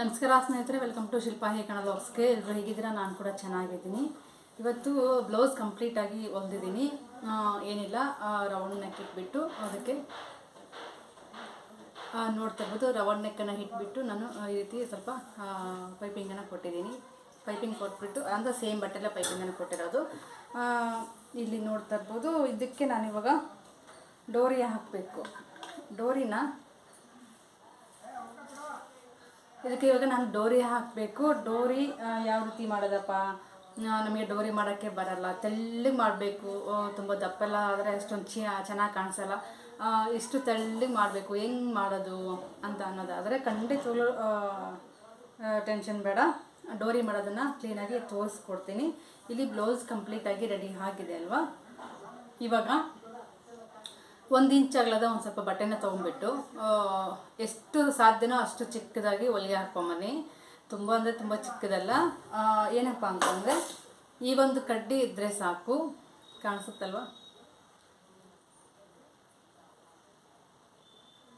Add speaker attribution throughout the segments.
Speaker 1: ನಮಸ್ಕಾರ ಸ್ನೇಹಿತರೆ welcome to Shilpa ಹೇ ಕಣ ವ್ಲಾಗ್ಸ್ಗೆ ಎಲ್ಲರೂ ಹೇಗಿದ್ದೀರಾ? ನಾನು ಕೂಡ ಚೆನ್ನಾಗಿದ್ದೀನಿ. ಇವತ್ತು ಬ್ಲೌಸ್ ಕಂಪ್ಲೀಟಾಗಿ ಹೊಲ್ದಿದ್ದೀನಿ. ಏನಿಲ್ಲ ರೌಂಡ್ ನೆಕ್ ಇಟ್ಬಿಟ್ಟು ಅದಕ್ಕೆ ನೋಡ್ತಾ ಇರ್ಬೋದು. ರೌಂಡ್ ನೆಕ್ಕನ್ನು ಇಟ್ಬಿಟ್ಟು ನಾನು ಈ ರೀತಿ ಸ್ವಲ್ಪ ಪೈಪಿಂಗನ್ನು ಕೊಟ್ಟಿದ್ದೀನಿ. ಪೈಪಿಂಗ್ ಕೊಟ್ಬಿಟ್ಟು ಅಂದರೆ ಸೇಮ್ ಬಟ್ಟೆಲ್ಲ ಪೈಪಿಂಗನ್ನು ಕೊಟ್ಟಿರೋದು. ಇಲ್ಲಿ ನೋಡ್ತಾ ಇರ್ಬೋದು. ಇದಕ್ಕೆ ನಾನಿವಾಗ ಡೋರಿ ಹಾಕಬೇಕು. ಡೋರಿನ ಇದಕ್ಕೆ ಇವಾಗ ನಾನು ಡೋರಿ ಹಾಕಬೇಕು. ಡೋರಿ ಯಾವ ರೀತಿ ಮಾಡೋದಪ್ಪ? ನಮಗೆ ಡೋರಿ ಮಾಡೋಕ್ಕೆ ಬರಲ್ಲ. ತೆಳ್ಳಗೆ ಮಾಡಬೇಕು. ತುಂಬ ದಪ್ಪೆಲ್ಲ ಆದರೆ ಅಷ್ಟೊಂದು ಚಿ ಚೆನ್ನಾಗಿ ಕಾಣಿಸಲ್ಲ. ಇಷ್ಟು ತೆಳ್ಳಗೆ ಮಾಡಬೇಕು? ಹೆಂಗೆ ಮಾಡೋದು ಅಂತ ಅನ್ನೋದಾದರೆ ಖಂಡಿತವಾಗ್ಲೂ ಟೆನ್ಷನ್ ಬೇಡ. ಡೋರಿ ಮಾಡೋದನ್ನು ಕ್ಲೀನಾಗಿ ತೋರಿಸ್ಕೊಡ್ತೀನಿ. ಇಲ್ಲಿ ಬ್ಲೌಸ್ ಕಂಪ್ಲೀಟಾಗಿ ರೆಡಿ ಆಗಿದೆ ಅಲ್ವಾ? ಇವಾಗ ಒಂದು ಇಂಚ್ ಅಗಲದ ಒಂದು ಸ್ವಲ್ಪ ಬಟ್ಟೆನ ತೊಗೊಂಡ್ಬಿಟ್ಟು ಎಷ್ಟು ಸಾಧ್ಯನೋ ಅಷ್ಟು ಚಿಕ್ಕದಾಗಿ ಹೊಲಿಗೆ ಹಾಕ್ಕೊಂಬನ್ನಿ ತುಂಬ ಅಂದರೆ ತುಂಬ ಚಿಕ್ಕದಲ್ಲ. ಏನಪ್ಪ ಅಂತಂದರೆ ಈ ಒಂದು ಕಡ್ಡಿ ಇದ್ದರೆ ಸಾಕು. ಕಾಣಿಸುತ್ತಲ್ವ?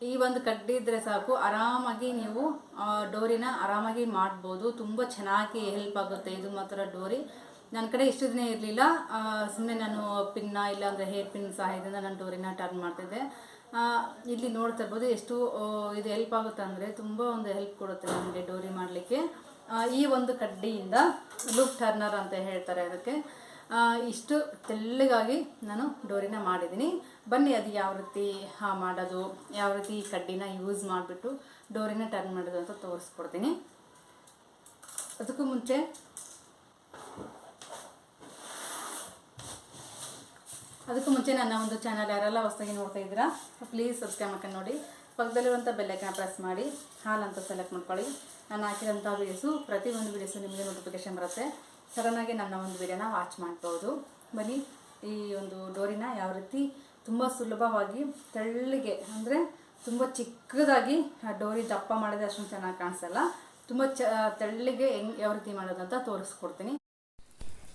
Speaker 1: ಈ ಒಂದು ಕಡ್ಡಿ ಇದ್ದರೆ ಸಾಕು. ಆರಾಮಾಗಿ ನೀವು ಡೋರಿನ ಆರಾಮಾಗಿ ಮಾಡ್ಬೋದು. ತುಂಬ ಚೆನ್ನಾಗಿ ಹೆಲ್ಪ್ ಆಗುತ್ತೆ. ಇದು ಮಾತ್ರ ಡೋರಿ. ನನ್ನ ಕಡೆ ಇಷ್ಟು ದಿನ ಇರಲಿಲ್ಲ. ಸುಮ್ಮನೆ ನಾನು ಪಿನ್ನ ಇಲ್ಲ ಅಂದರೆ ಹೇರ್ ಪಿನ್ ಸಹಾಯದಿಂದ ನಾನು ಡೋರಿನ ಟರ್ನ್ ಮಾಡ್ತಿದ್ದೆ. ಇಲ್ಲಿ ನೋಡ್ತಾ ಇರ್ಬೋದು ಎಷ್ಟು ಇದು ಹೆಲ್ಪ್ ಆಗುತ್ತೆ ಅಂದರೆ ತುಂಬ ಒಂದು ಹೆಲ್ಪ್ ಕೊಡುತ್ತೆ ನಮಗೆ ಡೋರಿ ಮಾಡಲಿಕ್ಕೆ. ಈ ಒಂದು ಕಡ್ಡಿಯಿಂದ ಲುಕ್ ಟರ್ನರ್ ಅಂತ ಹೇಳ್ತಾರೆ ಅದಕ್ಕೆ. ಇಷ್ಟು ತೆಳ್ಳಗಾಗಿ ನಾನು ಡೋರಿನ ಮಾಡಿದ್ದೀನಿ. ಬನ್ನಿ ಅದು ಯಾವ ರೀತಿ ಮಾಡೋದು, ಯಾವ ರೀತಿ ಈ ಕಡ್ಡಿನ ಯೂಸ್ ಮಾಡಿಬಿಟ್ಟು ಡೋರಿನ ಟರ್ನ್ ಮಾಡೋದು ಅಂತ ತೋರಿಸ್ಕೊಡ್ತೀನಿ. ಅದಕ್ಕೂ ಮುಂಚೆ ಅದಕ್ಕೂ ಮುಂಚೆ ನನ್ನ ಒಂದು ಚಾನಲ್ ಯಾರೆಲ್ಲ ಹೊಸದಾಗಿ ನೋಡ್ತಾ ಇದ್ದೀರಾ ಪ್ಲೀಸ್ ಸಬ್ಸ್ಕ್ರೈಬ್ ಮಾಡ್ಕೊಂಡು ನೋಡಿ. ಪಕ್ಕದಲ್ಲಿರುವಂಥ ಬೆಲ್ಲೈಕನ್ನ ಪ್ರೆಸ್ ಮಾಡಿ, ಹಾಲು ಅಂತ ಸೆಲೆಕ್ಟ್ ಮಾಡ್ಕೊಳ್ಳಿ. ನಾನು ಹಾಕಿದಂಥ ವೀಡಿಯೋಸು ಪ್ರತಿಯೊಂದು ವೀಡಿಯೋಸು ನಿಮಗೆ ನೋಟಿಫಿಕೇಶನ್ ಬರುತ್ತೆ. ಸಡನ್ನಾಗಿ ನನ್ನ ಒಂದು ವೀಡಿಯೋನ ವಾಚ್ ಮಾಡ್ಬೋದು. ಬನ್ನಿ, ಈ ಒಂದು ಡೋರಿನ ಯಾವ ರೀತಿ ತುಂಬ ಸುಲಭವಾಗಿ ತೆಳ್ಳಗೆ, ಅಂದರೆ ತುಂಬ ಚಿಕ್ಕದಾಗಿ ಆ ಡೋರಿ ದಪ್ಪ ಮಾಡಿದ್ರೆ ಅಷ್ಟೊಂದು ಚೆನ್ನಾಗಿ ಕಾಣಿಸಲ್ಲ. ತುಂಬ ಚ, ತೆಳ್ಳಗೆ ಹೆಂಗೆ ಯಾವ ರೀತಿ ಮಾಡೋದಂತ ತೋರಿಸ್ಕೊಡ್ತೀನಿ.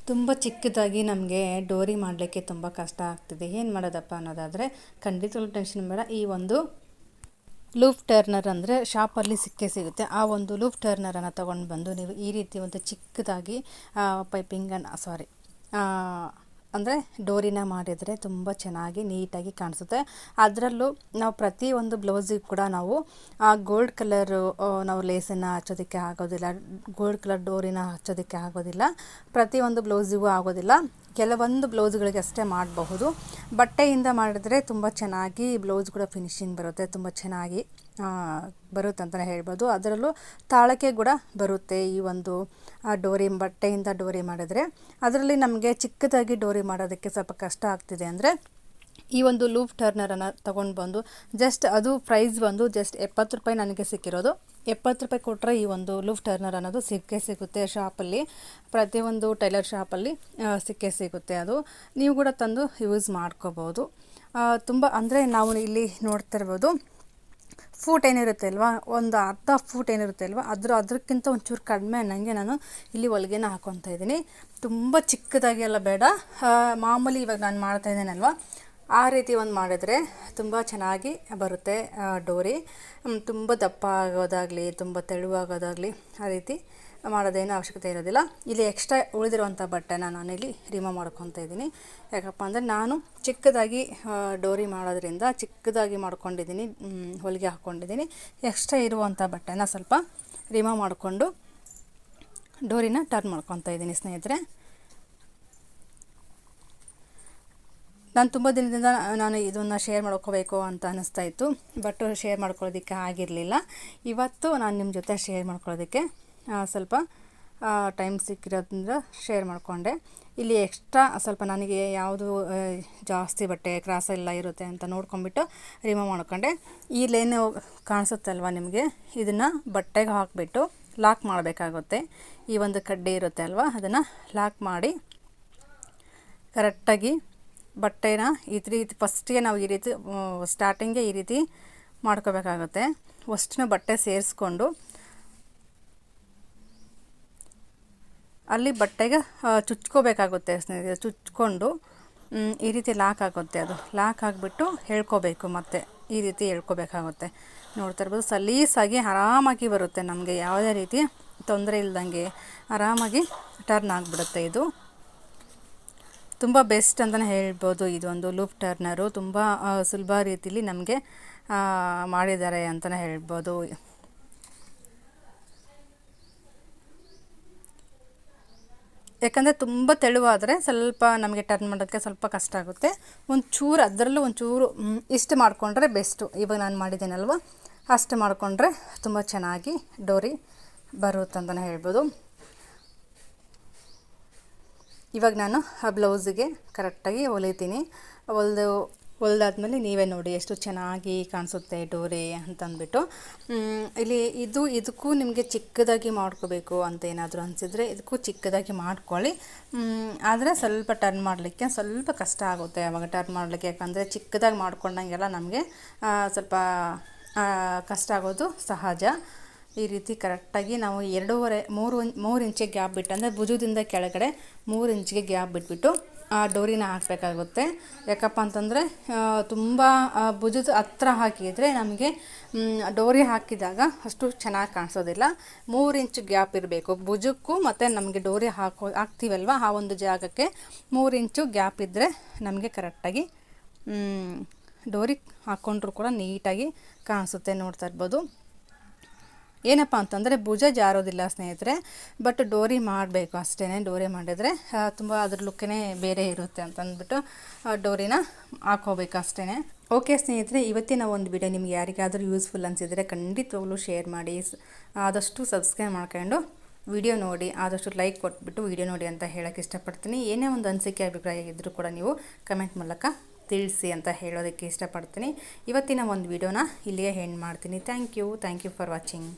Speaker 1: ತುಂಬ ಚಿಕ್ಕದಾಗಿ ನಮಗೆ ಡೋರಿ ಮಾಡಲಿಕ್ಕೆ ತುಂಬ ಕಷ್ಟ ಆಗ್ತಿದೆ. ಏನು ಮಾಡೋದಪ್ಪ ಅನ್ನೋದಾದರೆ ಖಂಡಿತವಾಗ್ಲೂ ಟೆನ್ಷನ್ ಬೇಡ. ಈ ಒಂದು ಲೂಫ್ ಟರ್ನರ್ ಅಂದರೆ ಶಾಪಲ್ಲಿ ಸಿಕ್ಕೇ ಸಿಗುತ್ತೆ. ಆ ಒಂದು ಲೂಫ್ ಟರ್ನರನ್ನು ತೊಗೊಂಡು ಬಂದು ನೀವು ಈ ರೀತಿ ಒಂದು ಚಿಕ್ಕದಾಗಿ ಪೈಪಿಂಗನ್ನು ಸಾರಿ ಅಂದರೆ ಡೋರಿನ ಮಾಡಿದರೆ ತುಂಬ ಚೆನ್ನಾಗಿ ನೀಟಾಗಿ ಕಾಣಿಸುತ್ತೆ. ಅದರಲ್ಲೂ ನಾವು ಪ್ರತಿ ಒಂದು ಬ್ಲೌಸಿಗೆ ಕೂಡ ನಾವು, ಆ ಗೋಲ್ಡ್ ಕಲರು ನಾವು ಲೇಸನ್ನು ಹಚ್ಚೋದಕ್ಕೆ ಆಗೋದಿಲ್ಲ. ಗೋಲ್ಡ್ ಕಲರ್ ಡೋರಿನ ಹಚ್ಚೋದಕ್ಕೆ ಆಗೋದಿಲ್ಲ. ಪ್ರತಿಯೊಂದು ಬ್ಲೌಸಿಗೂ ಆಗೋದಿಲ್ಲ. ಕೆಲವೊಂದು ಬ್ಲೌಸ್ಗಳಿಗೆ ಅಷ್ಟೇ ಮಾಡಬಹುದು. ಬಟ್ಟೆಯಿಂದ ಮಾಡಿದ್ರೆ ತುಂಬ ಚೆನ್ನಾಗಿ ಬ್ಲೌಸ್ ಕೂಡ ಫಿನಿಶಿಂಗ್ ಬರುತ್ತೆ, ತುಂಬ ಚೆನ್ನಾಗಿ ಬರುತ್ತೆ ಅಂತಲೇ ಹೇಳ್ಬೋದು. ಅದರಲ್ಲೂ ತಾಳಕೆ ಕೂಡ ಬರುತ್ತೆ ಈ ಒಂದು ಡೋರಿ, ಬಟ್ಟೆಯಿಂದ ಡೋರಿ ಮಾಡಿದ್ರೆ. ಅದರಲ್ಲಿ ನಮಗೆ ಚಿಕ್ಕದಾಗಿ ಡೋರಿ ಮಾಡೋದಕ್ಕೆ ಸ್ವಲ್ಪ ಕಷ್ಟ ಆಗ್ತಿದೆ ಅಂದರೆ ಈ ಒಂದು ಲೂಪ್ ಟರ್ನರನ್ನು ತೊಗೊಂಡು ಬಂದು ಜಸ್ಟ್ ಅದು ಪ್ರೈಸ್ ಬಂದು ಜಸ್ಟ್ ಎಪ್ಪತ್ತು ರೂಪಾಯಿ ನನಗೆ ಸಿಕ್ಕಿರೋದು. ಎಪ್ಪತ್ತು ರೂಪಾಯಿ ಕೊಟ್ಟರೆ ಈ ಒಂದು ಲೂಫ್ ಟರ್ನರ್ ಅನ್ನೋದು ಸಿಕ್ಕೇ ಸಿಗುತ್ತೆ ಶಾಪಲ್ಲಿ ಪ್ರತಿಯೊಂದು ಟೈಲರ್ ಶಾಪಲ್ಲಿ ಸಿಕ್ಕೇ ಸಿಗುತ್ತೆ ಅದು. ನೀವು ಕೂಡ ತಂದು ಯೂಸ್ ಮಾಡ್ಕೋಬೋದು. ತುಂಬ ಅಂದರೆ ನಾವು ಇಲ್ಲಿ ನೋಡ್ತಾ ಇರ್ಬೋದು ಫೂಟ್ ಏನಿರುತ್ತೆ ಅಲ್ವಾ? ಒಂದು ಅರ್ಧ ಫೂಟ್ ಏನಿರುತ್ತೆ ಅಲ್ವಾ? ಅದ್ರ ಅದಕ್ಕಿಂತ ಒಂಚೂರು ಕಡಿಮೆ ಅನ್ನಂಗೆ ನಾನು ಇಲ್ಲಿ ಹೊಲಿಗೆನ ಹಾಕೊತಾ ಇದ್ದೀನಿ. ತುಂಬ ಚಿಕ್ಕದಾಗಿ ಎಲ್ಲ ಬೇಡ. ಮಾಮೂಲಿ ಇವಾಗ ನಾನು ಮಾಡ್ತಾ ಇದ್ದೇನಲ್ವಾ? ಆ ರೀತಿ ಒಂದು ಮಾಡಿದ್ರೆ ತುಂಬ ಚೆನ್ನಾಗಿ ಬರುತ್ತೆ ಡೋರಿ. ತುಂಬ ದಪ್ಪ ಆಗೋದಾಗಲಿ, ತುಂಬ ತೆಳುವಾಗೋದಾಗಲಿ ಆ ರೀತಿ ಮಾಡೋದೇನು ಅವಶ್ಯಕತೆ ಇರೋದಿಲ್ಲ. ಇಲ್ಲಿ ಎಕ್ಸ್ಟ್ರಾ ಉಳಿದಿರುವಂಥ ಬಟ್ಟೆನ ನಾನಿಲ್ಲಿ ರಿಮೂವ್ ಮಾಡ್ಕೊತಾ ಇದ್ದೀನಿ. ಯಾಕಪ್ಪ ಅಂದರೆ ನಾನು ಚಿಕ್ಕದಾಗಿ ಡೋರಿ ಮಾಡೋದ್ರಿಂದ ಚಿಕ್ಕದಾಗಿ ಮಾಡ್ಕೊಂಡಿದ್ದೀನಿ ಹೊಲಿಗೆ ಹಾಕ್ಕೊಂಡಿದ್ದೀನಿ ಎಕ್ಸ್ಟ್ರಾ ಇರುವಂಥ ಬಟ್ಟೆನ ಸ್ವಲ್ಪ ರಿಮೂವ್ ಮಾಡಿಕೊಂಡು ಡೋರಿನ ಟರ್ನ್ ಮಾಡ್ಕೊತ ಇದ್ದೀನಿ ಸ್ನೇಹಿತರೆ. ನಾನು ತುಂಬ ದಿನದಿಂದ ನಾನು ಇದನ್ನು ಶೇರ್ ಮಾಡ್ಕೋಬೇಕು ಅಂತ ಅನ್ನಿಸ್ತಾ ಇತ್ತು. ಬಟ್ ಶೇರ್ ಮಾಡ್ಕೊಳ್ಳೋದಕ್ಕೆ ಆಗಿರಲಿಲ್ಲ. ಇವತ್ತು ನಾನು ನಿಮ್ಮ ಜೊತೆ ಶೇರ್ ಮಾಡ್ಕೊಳ್ಳೋದಕ್ಕೆ ಸ್ವಲ್ಪ ಟೈಮ್ ಸಿಕ್ಕಿರೋದ್ರಿಂದ ಶೇರ್ ಮಾಡಿಕೊಂಡೆ. ಇಲ್ಲಿ ಎಕ್ಸ್ಟ್ರಾ ಸ್ವಲ್ಪ ನನಗೆ ಯಾವುದು ಜಾಸ್ತಿ ಬಟ್ಟೆ, ಕ್ರಾಸ್ ಎಲ್ಲ ಇರುತ್ತೆ ಅಂತ ನೋಡ್ಕೊಂಬಿಟ್ಟು ರಿಮೂವ್ ಮಾಡ್ಕೊಂಡೆ. ಈ ಲೈನ್ ಕಾಣಿಸುತ್ತಲ್ವ ನಿಮಗೆ? ಇದನ್ನು ಬಟ್ಟೆಗೆ ಹಾಕಿಬಿಟ್ಟು ಲಾಕ್ ಮಾಡಬೇಕಾಗುತ್ತೆ. ಈ ಒಂದು ಕಡ್ಡಿ ಇರುತ್ತೆ ಅಲ್ವಾ? ಅದನ್ನು ಲಾಕ್ ಮಾಡಿ ಕರೆಕ್ಟಾಗಿ ಬಟ್ಟೆನ ಈ ರೀತಿ ಫಸ್ಟಿಗೆ ನಾವು ಈ ರೀತಿ ಸ್ಟಾರ್ಟಿಂಗೇ ಈ ರೀತಿ ಮಾಡ್ಕೋಬೇಕಾಗುತ್ತೆ. ಅಷ್ಟನ್ನು ಬಟ್ಟೆ ಸೇರಿಸ್ಕೊಂಡು ಅಲ್ಲಿ ಬಟ್ಟೆಗೆ ಚುಚ್ಕೋಬೇಕಾಗುತ್ತೆ ಸ್ನೇಹಿತರೆ, ಚುಚ್ಕೊಂಡು ಈ ರೀತಿ ಲಾಕ್ ಆಗುತ್ತೆ ಅದು. ಲಾಕ್ ಆಗಿಬಿಟ್ಟು ಹೇಳ್ಕೋಬೇಕು ಮತ್ತೆ ಈ ರೀತಿ ಹೇಳ್ಕೋಬೇಕಾಗುತ್ತೆ. ನೋಡ್ತಾ ಇರ್ಬೋದು, ಸಲೀಸಾಗಿ ಆರಾಮಾಗಿ ಬರುತ್ತೆ ನಮಗೆ ಯಾವುದೇ ರೀತಿ ತೊಂದರೆ ಇಲ್ದಂಗೆ. ಆರಾಮಾಗಿ ಟರ್ನ್ ಆಗಿಬಿಡುತ್ತೆ ಇದು. ತುಂಬ ಬೆಸ್ಟ್ ಅಂತಲೇ ಹೇಳ್ಬೋದು. ಇದೊಂದು ಲೂಪ್ ಟರ್ನರು. ತುಂಬ ಸುಲಭ ರೀತಿಲಿ ನಮಗೆ ಮಾಡಿದ್ದಾರೆ ಅಂತಲೇ ಹೇಳ್ಬೋದು. ಯಾಕಂದರೆ ತುಂಬ ತೆಳುವಾದರೆ ಸ್ವಲ್ಪ ನಮಗೆ ಟರ್ನ್ ಮಾಡೋಕ್ಕೆ ಸ್ವಲ್ಪ ಕಷ್ಟ ಆಗುತ್ತೆ. ಒಂಚೂರು, ಅದರಲ್ಲೂ ಒಂಚೂರು ಇಷ್ಟು ಮಾಡಿಕೊಂಡ್ರೆ ಬೆಸ್ಟು. ಇವಾಗ ನಾನು ಮಾಡಿದ್ದೇನಲ್ವ? ಅಷ್ಟು ಮಾಡಿಕೊಂಡ್ರೆ ತುಂಬ ಚೆನ್ನಾಗಿ ಡೋರಿ ಬರುತ್ತೆ ಅಂತಲೇ ಹೇಳ್ಬೋದು. ಇವಾಗ ನಾನು ಆ ಬ್ಲೌಸಿಗೆ ಕರೆಕ್ಟಾಗಿ ಹೊಲಿತೀನಿ. ಹೊಲ್ದು, ಹೊಲ್ದಾದ್ಮೇಲೆ ನೀವೇ ನೋಡಿ ಎಷ್ಟು ಚೆನ್ನಾಗಿ ಕಾಣಿಸುತ್ತೆ ಡೋರೆ ಅಂತಂದ್ಬಿಟ್ಟು. ಇಲ್ಲಿ ಇದು, ಇದಕ್ಕೂ ನಿಮಗೆ ಚಿಕ್ಕದಾಗಿ ಮಾಡ್ಕೋಬೇಕು ಅಂತ ಏನಾದರೂ ಅನಿಸಿದರೆ ಇದಕ್ಕೂ ಚಿಕ್ಕದಾಗಿ ಮಾಡ್ಕೊಳ್ಳಿ. ಆದರೆ ಸ್ವಲ್ಪ ಟರ್ನ್ ಮಾಡಲಿಕ್ಕೆ ಸ್ವಲ್ಪ ಕಷ್ಟ ಆಗುತ್ತೆ ಅವಾಗ ಟರ್ನ್ ಮಾಡಲಿಕ್ಕೆ. ಯಾಕಂದರೆ ಚಿಕ್ಕದಾಗಿ ಮಾಡ್ಕೊಂಡಂಗೆಲ್ಲ ನಮಗೆ ಸ್ವಲ್ಪ ಕಷ್ಟ ಆಗೋದು ಸಹಜ. ಈ ರೀತಿ ಕರೆಕ್ಟಾಗಿ ನಾವು ಎರಡೂವರೆ, ಮೂರು ಮೂರು ಇಂಚಿಗೆ ಗ್ಯಾಪ್ ಬಿಟ್ಟು, ಅಂದರೆ ಭುಜದಿಂದ ಕೆಳಗಡೆ ಮೂರು ಇಂಚಿಗೆ ಗ್ಯಾಪ್ ಬಿಟ್ಬಿಟ್ಟು, ಆ ಡೋರಿನ ಹಾಕಬೇಕಾಗುತ್ತೆ. ಯಾಕಪ್ಪ ಅಂತಂದರೆ ತುಂಬ ಭುಜದ ಹತ್ರ ಹಾಕಿದರೆ ನಮಗೆ ಡೋರಿ ಹಾಕಿದಾಗ ಅಷ್ಟು ಚೆನ್ನಾಗಿ ಕಾಣಿಸೋದಿಲ್ಲ. ಮೂರು ಇಂಚು ಗ್ಯಾಪ್ ಇರಬೇಕು. ಭುಜಕ್ಕೂ ಮತ್ತು ನಮಗೆ ಡೋರಿ ಹಾಕೋ, ಹಾಕ್ತೀವಲ್ವ? ಆ ಒಂದು ಜಾಗಕ್ಕೆ ಮೂರು ಇಂಚು ಗ್ಯಾಪ್ ಇದ್ದರೆ ನಮಗೆ ಕರೆಕ್ಟಾಗಿ ಡೋರಿ ಹಾಕ್ಕೊಂಡ್ರೂ ಕೂಡ ನೀಟಾಗಿ ಕಾಣಿಸುತ್ತೆ ನೋಡ್ತಾ ಇರ್ಬೋದು. ಏನಪ್ಪ ಅಂತಂದರೆ ಭುಜ ಜಾರೋದಿಲ್ಲ ಸ್ನೇಹಿತರೆ ಬಟ್ ಡೋರಿ ಮಾಡಬೇಕು ಅಷ್ಟೇ ಡೋರಿ ಮಾಡಿದರೆ ತುಂಬ ಅದ್ರ ಲುಕ್ಕೇ ಬೇರೆ ಇರುತ್ತೆ ಅಂತಂದ್ಬಿಟ್ಟು ಡೋರಿನ ಹಾಕೋಬೇಕು ಅಷ್ಟೇ ಓಕೆ ಸ್ನೇಹಿತರೆ, ಇವತ್ತಿನ ಒಂದು ವಿಡಿಯೋ ನಿಮ್ಗೆ ಯಾರಿಗಾದರೂ ಯೂಸ್ಫುಲ್ ಅನಿಸಿದರೆ ಖಂಡಿತವಾಗ್ಲೂ ಶೇರ್ ಮಾಡಿ ಆದಷ್ಟು ಸಬ್ಸ್ಕ್ರೈಬ್ ಮಾಡ್ಕೊಂಡು ವಿಡಿಯೋ ನೋಡಿ, ಆದಷ್ಟು ಲೈಕ್ ಕೊಟ್ಬಿಟ್ಟು ವಿಡಿಯೋ ನೋಡಿ ಅಂತ ಹೇಳೋಕ್ಕೆ ಇಷ್ಟಪಡ್ತೀನಿ. ಏನೇ ಒಂದು ಅನಿಸಿಕೆ, ಅಭಿಪ್ರಾಯ ಇದ್ದರೂ ಕೂಡ ನೀವು ಕಮೆಂಟ್ ಮೂಲಕ ತಿಳಿಸಿ ಅಂತ ಹೇಳೋದಕ್ಕೆ ಇಷ್ಟಪಡ್ತೀನಿ. ಇವತ್ತಿನ ಒಂದು ವಿಡಿಯೋನ ಇಲ್ಲಿಯೇ ಹೆಣ್ಣು ಮಾಡ್ತೀನಿ. Thank you thank you for watching